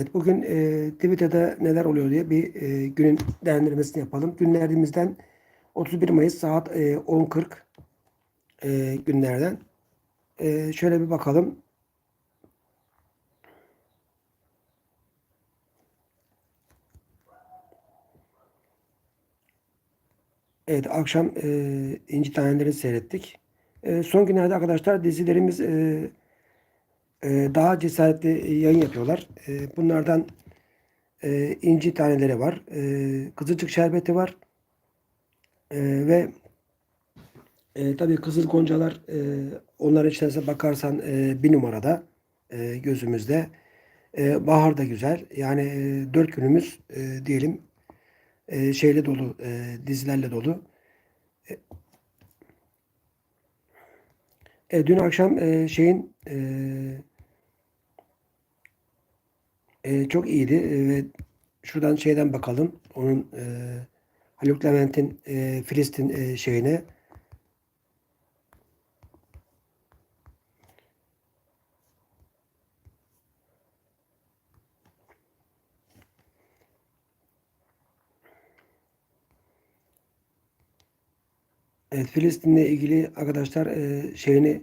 Evet, Bugün e, Twitter'da neler oluyor diye bir e, günün değerlendirmesini yapalım. Günlerimizden 31 Mayıs saat e, 10.40 e, günlerden. E, şöyle bir bakalım. Evet akşam e, İnci Taneleri'ni seyrettik. E, son günlerde arkadaşlar dizilerimiz e, daha cesaretli yayın yapıyorlar. E, bunlardan e, İnci Taneleri var. E, Kızılcık Şerbeti var. E, ve e, tabii Kızıl Goncalar e, onların içerisine bakarsan e, bir numarada e, gözümüzde. E, bahar da güzel. Yani e, dört günümüz e, diyelim e, şeyle dolu, e, dizilerle dolu. E, e, dün akşam e, şeyin e, e, çok iyiydi E, şuradan şeyden bakalım. Onun e, Haluk Levent'in e, Filistin e, şeyine. Evet, Filistin'le ilgili arkadaşlar e, şeyini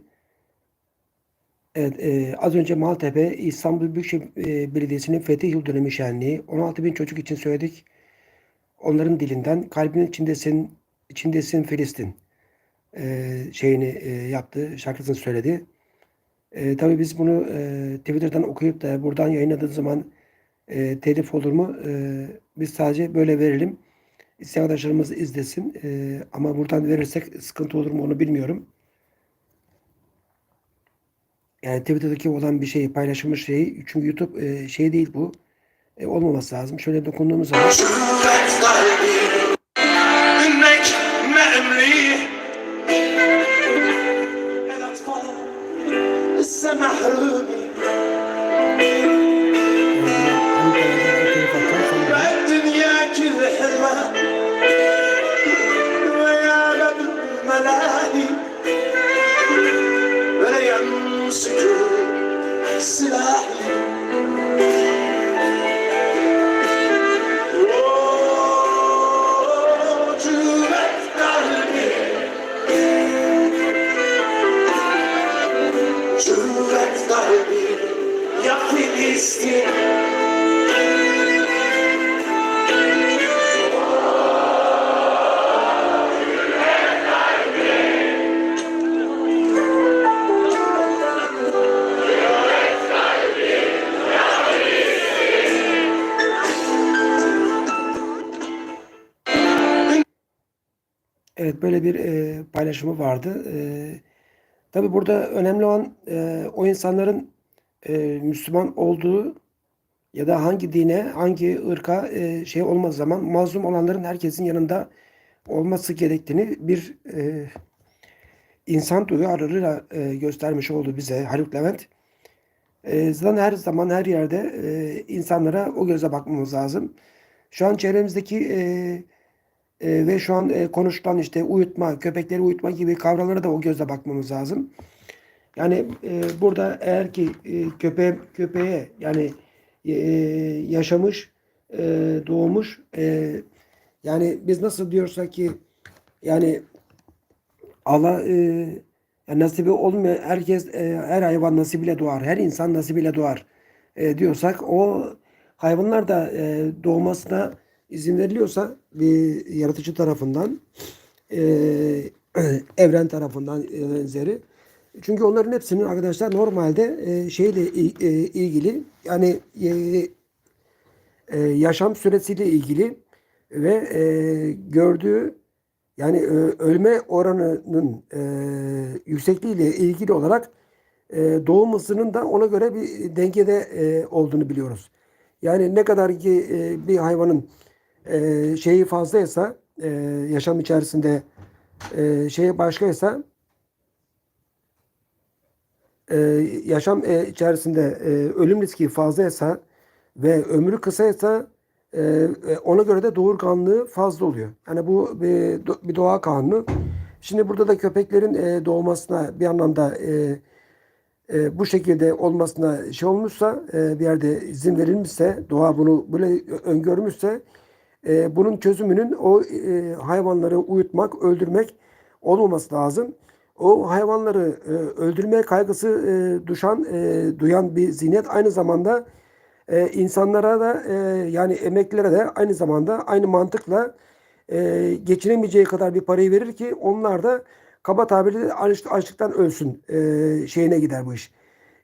evet, e, az önce Maltepe İstanbul Büyükşehir e, Belediyesi'nin Fethi Yıl Dönümü Şenliği 16 bin çocuk için söyledik. Onların dilinden kalbinin içindesin içindesin Filistin e, şeyini e, yaptı, şarkısını söyledi. E, tabii biz bunu e, Twitter'dan okuyup da buradan yayınladığımız zaman e, telif olur mu? E, biz sadece böyle verelim. İsteyen arkadaşlarımız izlesin. E, ama buradan verirsek sıkıntı olur mu onu bilmiyorum. Yani Twitter'daki olan bir şeyi paylaşılmış şeyi çünkü YouTube e, şey değil bu. E, olmaması lazım. Şöyle dokunduğumuz zaman سلاحي Böyle bir e, paylaşımı vardı. E, tabii burada önemli olan e, o insanların e, Müslüman olduğu ya da hangi dine, hangi ırka e, şey olmaz zaman mazlum olanların herkesin yanında olması gerektiğini bir e, insan duyarlılığıyla e, göstermiş oldu bize Haluk Levent. E, zaten her zaman her yerde e, insanlara o göze bakmamız lazım. Şu an çevremizdeki e, e, ve şu an e, konuşulan işte uyutma, köpekleri uyutma gibi kavramlara da o gözle bakmamız lazım. Yani e, burada eğer ki e, köpeğe, köpeğe yani e, yaşamış, e, doğmuş e, yani biz nasıl diyorsak ki yani Allah e, yani nasibi olmayan herkes e, her hayvan nasibiyle doğar. Her insan nasibiyle doğar e, diyorsak o hayvanlar da e, doğmasına izin veriliyorsa bir yaratıcı tarafından e, evren tarafından e, benzeri. Çünkü onların hepsinin arkadaşlar normalde e, şeyle e, ilgili yani e, e, yaşam süresiyle ilgili ve e, gördüğü yani ö- ölme oranının e, yüksekliğiyle ilgili olarak e, doğum hızının da ona göre bir dengede e, olduğunu biliyoruz. Yani ne kadar ki e, bir hayvanın e, şeyi fazlaysa e, yaşam içerisinde e, şeyi başkaysa e, yaşam e, içerisinde e, ölüm riski fazlaysa ve ömrü kısaysa e, e, ona göre de doğurganlığı fazla oluyor. Yani bu bir, bir doğa kanunu. Şimdi burada da köpeklerin e, doğmasına bir anlamda e, e, bu şekilde olmasına şey olmuşsa e, bir yerde izin verilmişse doğa bunu böyle öngörmüşse e, bunun çözümünün o e, hayvanları uyutmak, öldürmek olmaması lazım. O hayvanları e, öldürmeye kaygısı e, duşan, e, duyan bir zihniyet aynı zamanda e, insanlara da e, yani emeklilere de aynı zamanda aynı mantıkla e, geçinemeyeceği kadar bir parayı verir ki onlar da kaba tabirle aç- açlıktan ölsün e, şeyine gider bu iş.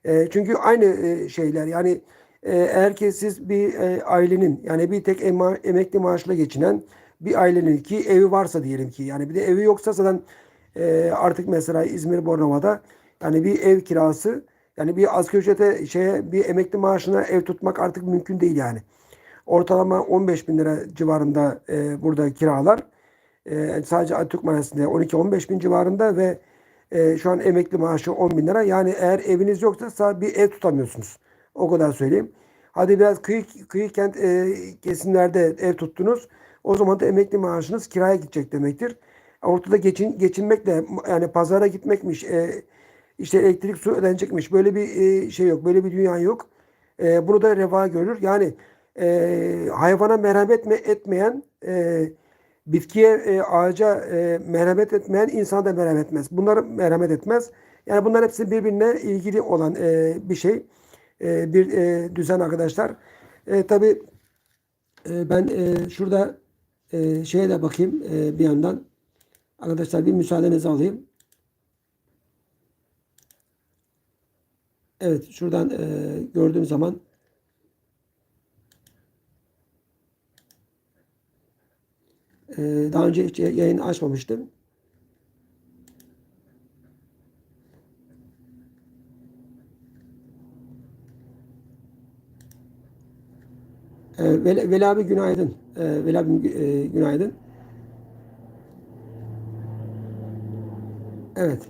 E, çünkü aynı e, şeyler yani eğer ki siz bir e, ailenin yani bir tek ema- emekli maaşla geçinen bir ailenin ki evi varsa diyelim ki yani bir de evi yoksa zaten e, artık mesela İzmir Bornova'da yani bir ev kirası yani bir asgari ücrete şeye bir emekli maaşına ev tutmak artık mümkün değil yani. Ortalama 15 bin lira civarında e, burada kiralar. E, sadece Atatürk Mahallesi'nde 12-15 bin civarında ve e, şu an emekli maaşı 10 bin lira. Yani eğer eviniz yoksa sa- bir ev tutamıyorsunuz. O kadar söyleyeyim. Hadi biraz kıyı, kıyı kent e, kesimlerde ev tuttunuz. O zaman da emekli maaşınız kiraya gidecek demektir. Ortada geçin, geçinmekle yani pazara gitmekmiş, e, işte elektrik su ödenecekmiş. Böyle bir e, şey yok, böyle bir dünya yok. E, bunu da reva görür. Yani e, hayvana merhamet etmeyen, e, bitkiye, e, ağaca e, merhamet etmeyen insana da merhamet etmez. Bunlar merhamet etmez. Yani bunlar hepsi birbirine ilgili olan e, bir şey, e, bir e, düzen arkadaşlar. E, tabii e, ben e, şurada e, şeye de bakayım e, bir yandan. Arkadaşlar bir müsaadenizi alayım. Evet şuradan e, gördüğüm zaman e, daha önce hiç yayın açmamıştım. Veli, Veli abi günaydın. E, abi e, günaydın. Evet.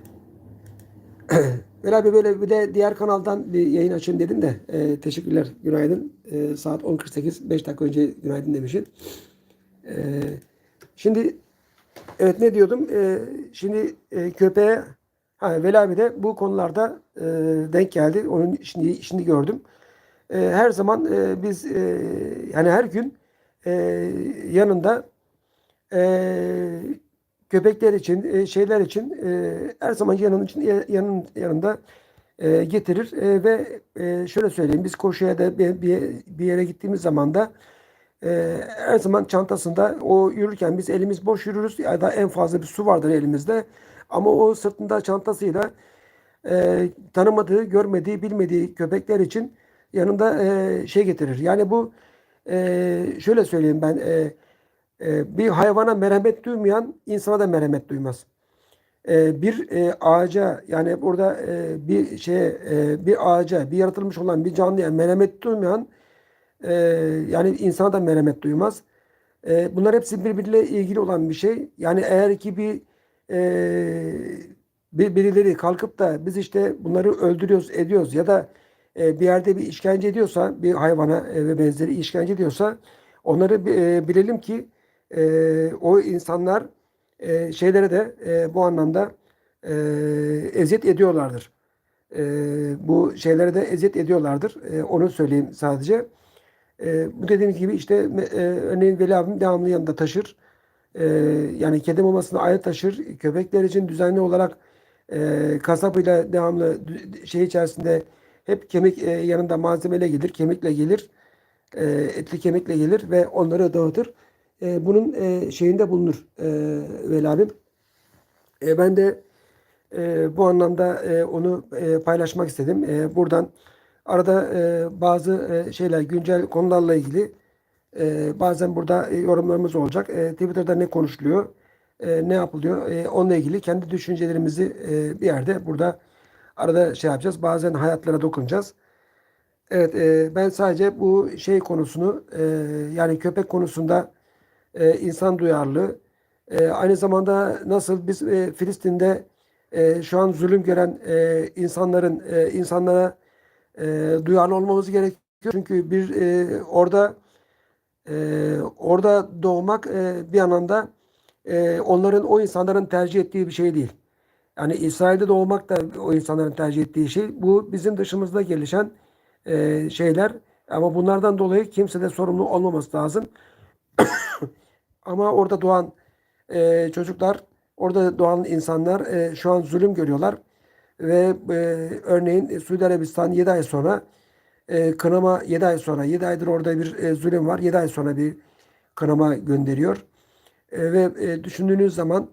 Veli abi böyle bir de diğer kanaldan bir yayın açayım dedim de e, teşekkürler. Günaydın. E, saat 10.48 5 dakika önce günaydın demişim. E, şimdi evet ne diyordum? E, şimdi e, köpeğe ha, Veli abi de bu konularda e, denk geldi. Onun şimdi şimdi gördüm. E, her zaman e, biz e, yani her gün e, yanında e, köpekler için, e, şeyler için e, her zaman yanın için yanın yanında e, getirir. E, ve e, şöyle söyleyeyim biz koşuya da bir, bir yere gittiğimiz zaman da e, her zaman çantasında o yürürken biz elimiz boş yürürüz. Ya da en fazla bir su vardır elimizde. Ama o sırtında çantasıyla e, tanımadığı, görmediği, bilmediği köpekler için yanında e, şey getirir. Yani bu e, şöyle söyleyeyim ben e, e, bir hayvana merhamet duymayan insana da merhamet duymaz. E, bir e, ağaca yani burada e, bir şeye e, bir ağaca bir yaratılmış olan bir canlıya merhamet duymayan e, yani insana da merhamet duymaz. E, bunlar hepsi birbiriyle ilgili olan bir şey. Yani eğer ki bir e, bir birileri kalkıp da biz işte bunları öldürüyoruz, ediyoruz ya da e, bir yerde bir işkence ediyorsa bir hayvana e, ve benzeri işkence ediyorsa onları e, bilelim ki o insanlar şeylere de bu anlamda e, eziyet ediyorlardır. Bu şeylere de eziyet ediyorlardır. Onu söyleyeyim sadece. Bu dediğim gibi işte örneğin Veli abim devamlı yanında taşır. Yani kedi mamasını ayrı taşır. Köpekler için düzenli olarak e, kasabıyla devamlı şey içerisinde hep kemik e, yanında malzemeyle gelir, kemikle gelir, e, etli kemikle gelir ve onları dağıtır. E, bunun e, şeyinde bulunur e, Veli. E, ben de e, bu anlamda e, onu e, paylaşmak istedim. E, buradan arada e, bazı e, şeyler güncel konularla ilgili e, bazen burada yorumlarımız olacak. E, Twitter'da ne konuşuluyor, e, ne yapılıyor, e, onunla ilgili kendi düşüncelerimizi e, bir yerde burada arada şey yapacağız. Bazen hayatlara dokunacağız. Evet, e, ben sadece bu şey konusunu e, yani köpek konusunda e, insan duyarlı. E, aynı zamanda nasıl biz e, Filistin'de e, şu an zulüm gören e, insanların e, insanlara e, duyarlı olmamız gerekiyor. Çünkü bir e, orada e, orada doğmak e, bir anlamda e, onların o insanların tercih ettiği bir şey değil. Yani İsrail'de doğmak da o insanların tercih ettiği şey. Bu bizim dışımızda gelişen e, şeyler. Ama bunlardan dolayı kimse de sorumlu olmaması lazım. Ama orada doğan e, çocuklar, orada doğan insanlar e, şu an zulüm görüyorlar. Ve e, örneğin Suudi Arabistan 7 ay sonra e, kınama 7 ay sonra 7 aydır orada bir e, zulüm var. 7 ay sonra bir kınama gönderiyor. E, ve e, düşündüğünüz zaman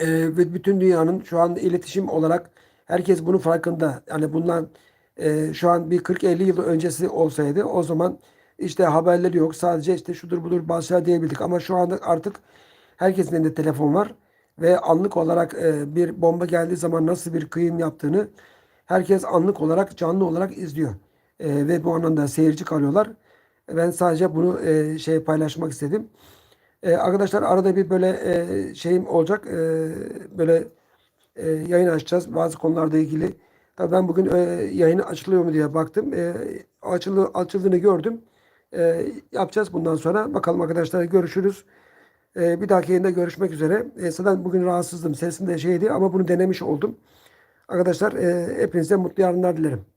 e, ve bütün dünyanın şu an iletişim olarak herkes bunun farkında. Yani bundan e, şu an bir 40-50 yıl öncesi olsaydı o zaman işte haberleri yok. Sadece işte şudur budur bazı şeyler diyebildik. Ama şu anda artık herkesin elinde telefon var. Ve anlık olarak e, bir bomba geldiği zaman nasıl bir kıyım yaptığını herkes anlık olarak canlı olarak izliyor. E, ve bu anlamda seyirci kalıyorlar. Ben sadece bunu e, şey paylaşmak istedim. E, arkadaşlar arada bir böyle e, şeyim olacak. E, böyle e, yayın açacağız bazı konularda ilgili. Tabii ben bugün e, yayını açılıyor mu diye baktım. E, açılı, açıldığını gördüm. E, yapacağız bundan sonra. Bakalım arkadaşlar görüşürüz. E, bir dahaki yayında görüşmek üzere. E, zaten bugün rahatsızdım. Sesim de şeydi ama bunu denemiş oldum. Arkadaşlar e, hepinize mutlu yarınlar dilerim.